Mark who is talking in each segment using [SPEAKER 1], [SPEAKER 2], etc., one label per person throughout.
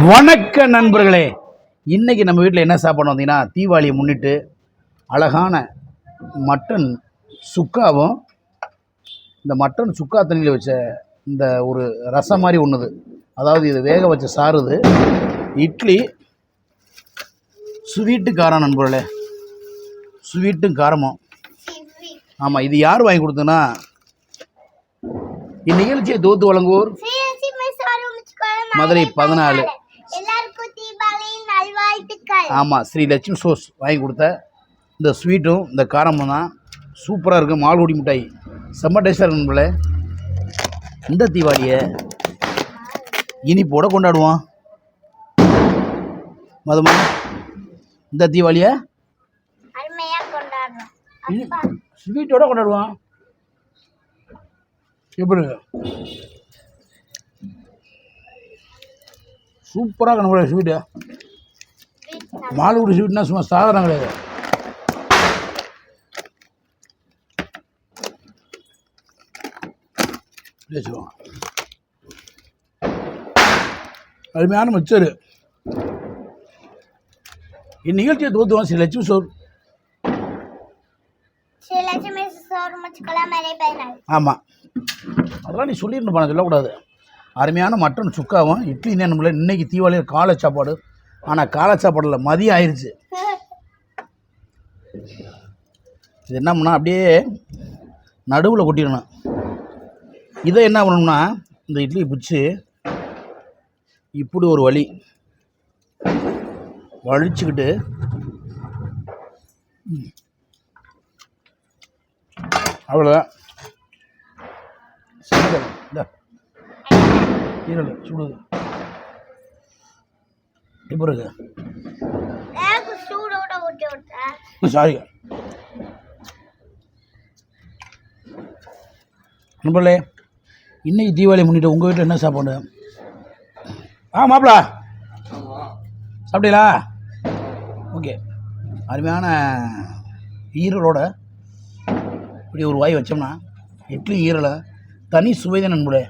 [SPEAKER 1] வணக்க நண்பர்களே இன்னைக்கு நம்ம வீட்டில் என்ன சாப்பாடு வந்தீங்கன்னா தீபாவளியை முன்னிட்டு அழகான மட்டன் சுக்காவும் இந்த மட்டன் சுக்கா தண்ணியில் வச்ச இந்த ஒரு ரசம் மாதிரி ஒன்றுது அதாவது இது வேக வச்ச சாறுது. இட்லி ஸ்வீட்டு காரம் நண்பர்களே. ஸ்வீட்டும் காரமும். ஆமாம் இது யார் வாங்கி கொடுத்ததுன்னா இந்நிகழ்ச்சியை தொகுத்து வழங்குவோர் மதுரை பதினாலு. ஆமாம் ஸ்ரீ லட்சுமி சோஸ் வாங்கி கொடுத்த இந்த ஸ்வீட்டும் இந்த காரமும் தான் சூப்பராக இருக்கும் மால்குடி மிட்டாய். செம்ம டேஸ்டாக இருக்கும் போல இந்த தீபாவளியை இனிப்போட கொண்டாடுவோம். மதுமா இந்த தீபாவளியை ஸ்வீட்டோட கொண்டாடுவோம். எப்படி? சூப்பராக கணக்கு ஸ்வீட்டு. மாலுக்குடி ஸ்வீட்னா சும்மா சாதாரணம் கிடையாது. வச்சுக்கோங்க. அருமையான மிச்சரு. இந்நிகழ்ச்சியை தோத்துவோம் ஸ்ரீ லட்சுமி சோர் ஆமாம் அதெல்லாம் நீ சொல்லிடணும் நான் சொல்லக்கூடாது. அருமையான மட்டன் சுக்காவும் இட்லி நம்மள இன்னைக்கு தீபாவளியில் காலை சாப்பாடு. ஆனால் காலை சாப்பாடில் மதியம் ஆயிடுச்சு இது என்ன பண்ணால் அப்படியே நடுவில் கொட்டிடணும். இதை என்ன பண்ணணும்னா இந்த இட்லி பிடிச்சி இப்படி ஒரு வழி வலிச்சுக்கிட்டு அவ்வளோதான் சீரல் இந்த. சுடுது இப்போ இருக்கு சாரி. நண்பர்களே இன்னைக்கு தீபாவளி முன்னிட்டு உங்கள் வீட்டில் என்ன சாப்பாடு ஆ மாப்பிள. சாப்பிட்டீங்களா? ஓகே. அருமையான ஈரலோட இப்படி ஒரு வாய் வச்சோம்னா இட்லி ஈரலை தனி சுவைதான் நண்பர்களே.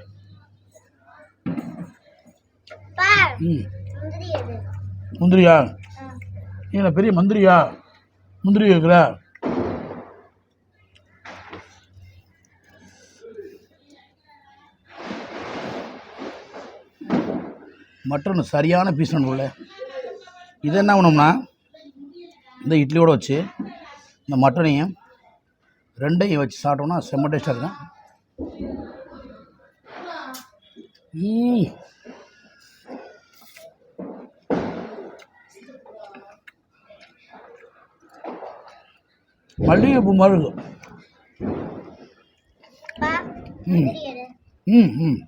[SPEAKER 2] பா
[SPEAKER 1] ம். முந்திரியா?
[SPEAKER 2] ஆ.
[SPEAKER 1] பெரிய மந்திரியா? முந்திரி இருக்கிற மட்டன் சரியான பீஸ் நண்பர்களே இதை என்ன பண்ணோம்னா இந்த இட்லியோட வச்சு இந்த மட்டனையும் ரெண்டையும் வச்சு சாப்பிட்டோம்னா செம்ம டேஸ்ட்டாக இருக்கும். மல்லிகைப்பூ மாதிரி இருக்கும் ம். ம் ம்.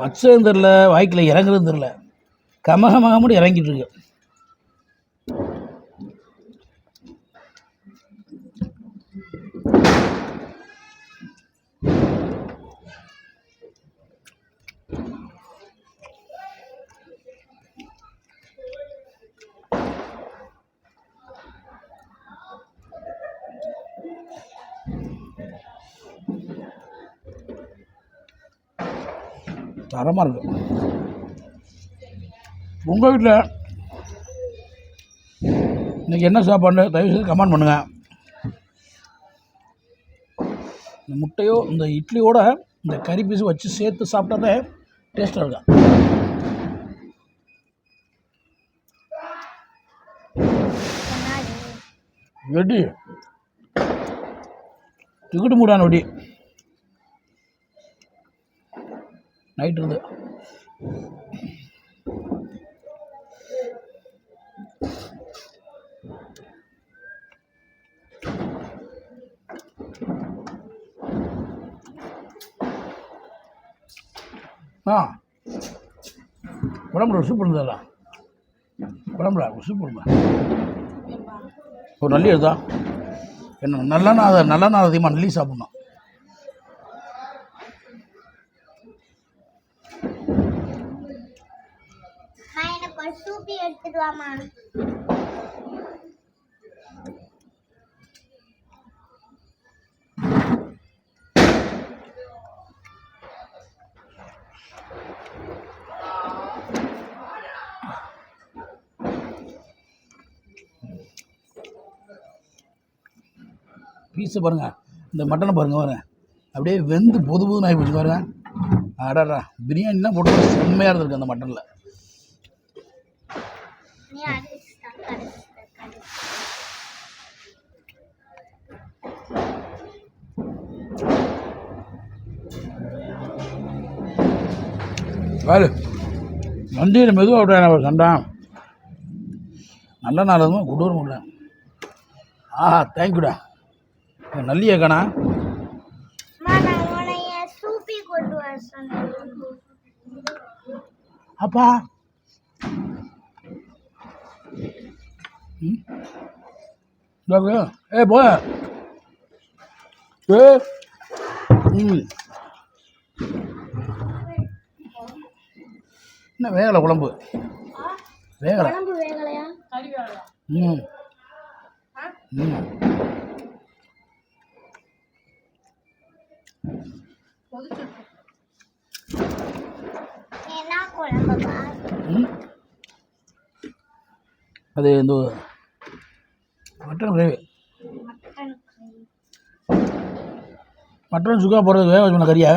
[SPEAKER 1] வச்சதும் தெரில வாய்க்கில் இறங்குறதும் தெரில கமகமகமுடி இறங்கிட்டு இருக்கு. தரமாக இருக்கு. உங்கள் வீட்டில் இன்னைக்கு என்ன சாப்பாடு தயவு செய்து கமெண்ட் பண்ணுங்கள் இந்த முட்டையோ இந்த இட்லியோட இந்த கறி பீஸ் வச்சு சேர்த்து சாப்பிட்டாதே டேஸ்ட்டாக இருக்கும். வெடி டிக்கெட்டு மூடான வெடி நைட் இருந்து ஆ. உடம்புல சூப் இருந்ததா உடம்புல சூப் இருந்தா. ஒரு நல்லி எடுத்தா என்ன நல்லெண்ணெய் அதை நல்லெண்ணெய் அதிகமாக நல்லி சாப்பிட்ணும்.
[SPEAKER 2] கொஞ்சம் சூப்பி
[SPEAKER 1] பீஸை பாருங்க. இந்த மட்டனை பாருங்க பாருங்கள் அப்படியே வெந்து பொது பொதுன்னு ஆகி போச்சு பாருங்கள் அடாடா பிரியாணிலாம் போட்டு செம்மையாக இருந்திருக்கு அந்த மட்டனில். பாரு. வண்டியில் மெதுவாக விட்றேன் அவர் சண்டா. நல்ல நாள் அதுவும் கொடூர முடியல ஆஹா தேங்க்யூடா நல்லியா கணா.
[SPEAKER 2] கொண்டு வர
[SPEAKER 1] அப்பா. ம் இந்தாங்க. ஏ போ ஏ ம் என்ன வேகலை குழம்பு வேகலை
[SPEAKER 2] குழம்பு வேகலையா
[SPEAKER 1] ம் ம்
[SPEAKER 2] என்ன
[SPEAKER 1] ம் அது இந்த மட்டன் கிரேவி.
[SPEAKER 2] மட்டன்
[SPEAKER 1] சுக்கா போடுறது வேக வச்சு கறியா.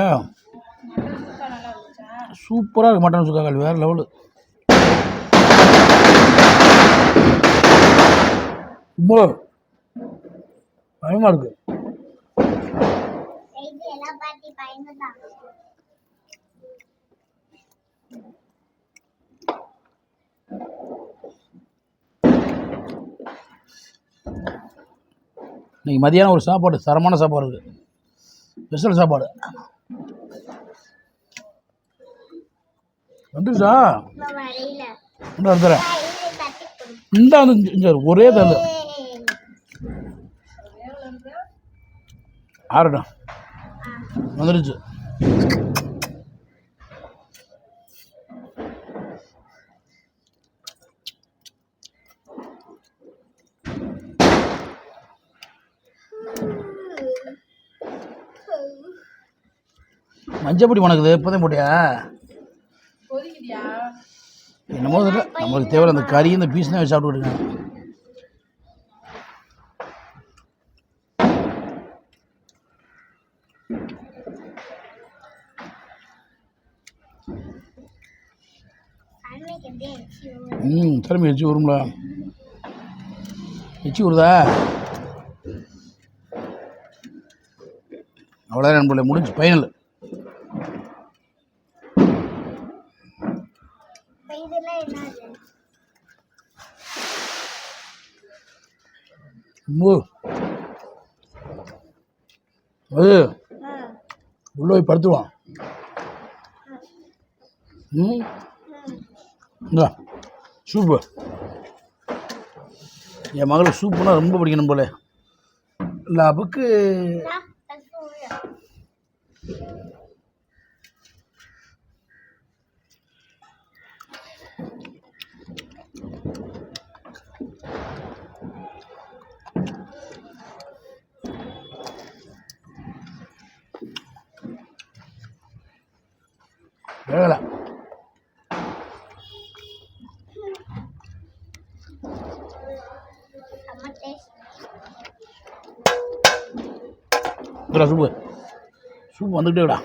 [SPEAKER 1] சூப்பராக இருக்குது மட்டன் சுக்கா கறி வேறு லெவலு ரொம்ப பயமாக இருக்குது இன்னைக்கு மதியானம் ஒரு சாப்பாடு தரமான சாப்பாடு இருக்குது ஸ்பெஷல் சாப்பாடு.
[SPEAKER 2] வரையில
[SPEAKER 1] இந்த எடுத்துறேன் இந்த. வந்து ஒரே தந்து ஆறட்டும். வந்துருச்சு. மஞ்சப்பொடி மணக்குது இப்போதான் போட்டியா? என்னமோ தெரியல. நம்மளுக்கு தேவை அந்த கறி இந்த பீஸ் தான்
[SPEAKER 2] எப்படி இருந்துச்சு?
[SPEAKER 1] ம் திரும்பி வச்சு வரும்ல வச்சு வருதா அவ்வளோதான் நண்பர்களே முடிஞ்சு ஃபைனல்
[SPEAKER 2] இப்ப இதெல்லாம் என்னது?
[SPEAKER 1] அம்மு. அது.
[SPEAKER 2] ஆ,
[SPEAKER 1] உள்ளே போய் படுத்துவான் ம். இந்தா சூப்பு. என் மகளுக்கு சூப்புனா ரொம்ப பிடிக்கணும் போல. லபுக்கு
[SPEAKER 2] இந்தா,
[SPEAKER 1] வேகலை
[SPEAKER 2] செம்ம taste.
[SPEAKER 1] இந்தா சூப்பு சூப் வந்துக்கிட்டே விடா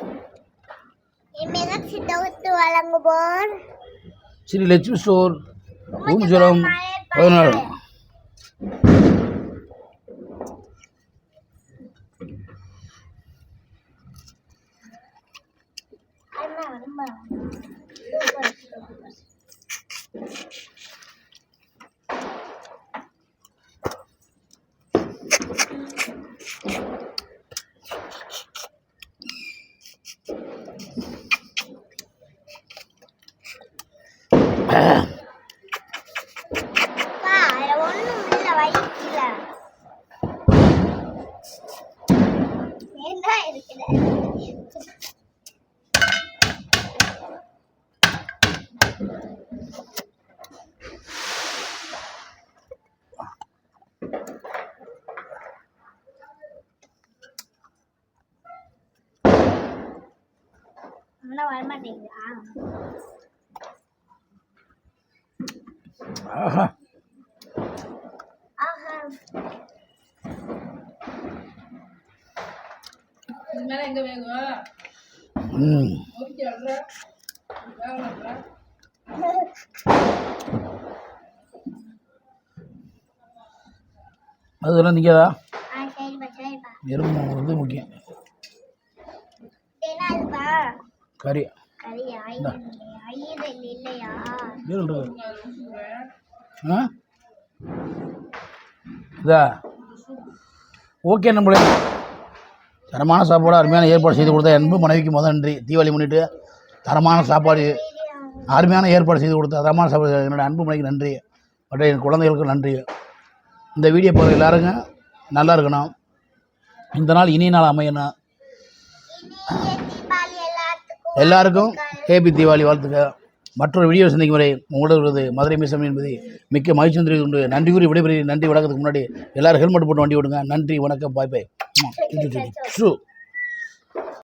[SPEAKER 2] இனிமேதான் சித்தவுத்து வழங்குவோர்
[SPEAKER 1] ஸ்ரீ லட்சுமி ஸ்டோர் பூமிச்சுரம் பதினாறு
[SPEAKER 2] Ah. அண்ணா வரமாட்டேங்குதா.
[SPEAKER 1] ஆஹா.
[SPEAKER 2] ஆஹா.
[SPEAKER 3] மேலே எங்கே வேகும்
[SPEAKER 1] ம்.
[SPEAKER 3] ஓகே அல்ற வேகணுன்ற
[SPEAKER 1] அதெல்லாம் நிற்காதா எறும்பு வந்து முக்கியம்
[SPEAKER 2] என்ன அதுப்பா
[SPEAKER 1] கறி. ஆ? இதா. ஓகே நம்மளே தரமான சாப்பாடு அருமையான ஏற்பாடு செய்து கொடுத்த அன்பு மனைவிக்கு முதல் நன்றி. தீபாவளி முன்னிட்டு தரமான சாப்பாடு அருமையான ஏற்பாடு செய்து கொடுத்த தரமான சாப்பாடு. என்னோட அன்பு மனைவிக்கு நன்றி. மற்ற என் குழந்தைகளுக்கும் நன்றி. இந்த வீடியோ பார்க்குற எல்லாருங்க. நல்லா இருக்கணும். இந்த நாள் இனிய நாள் அமையணும். எல்லாருக்கும் ஹேப்பி தீபாவளி வாழ்த்துக்க மற்றொரு வீடியோ சந்திக்கும் வரை உங்களோட உள்ளது மதுரை மீசம் என்பது மிக்க மகிழ்ச்சி உண்டு நன்றி கூறி விடைபெறுகிறேன். நன்றி வணக்கத்துக்கு முன்னாடி எல்லாரும் ஹெல்மெட் போட்டு வண்டி விடுங்க நன்றி வணக்கம் பாய் பாய். ட்ரூ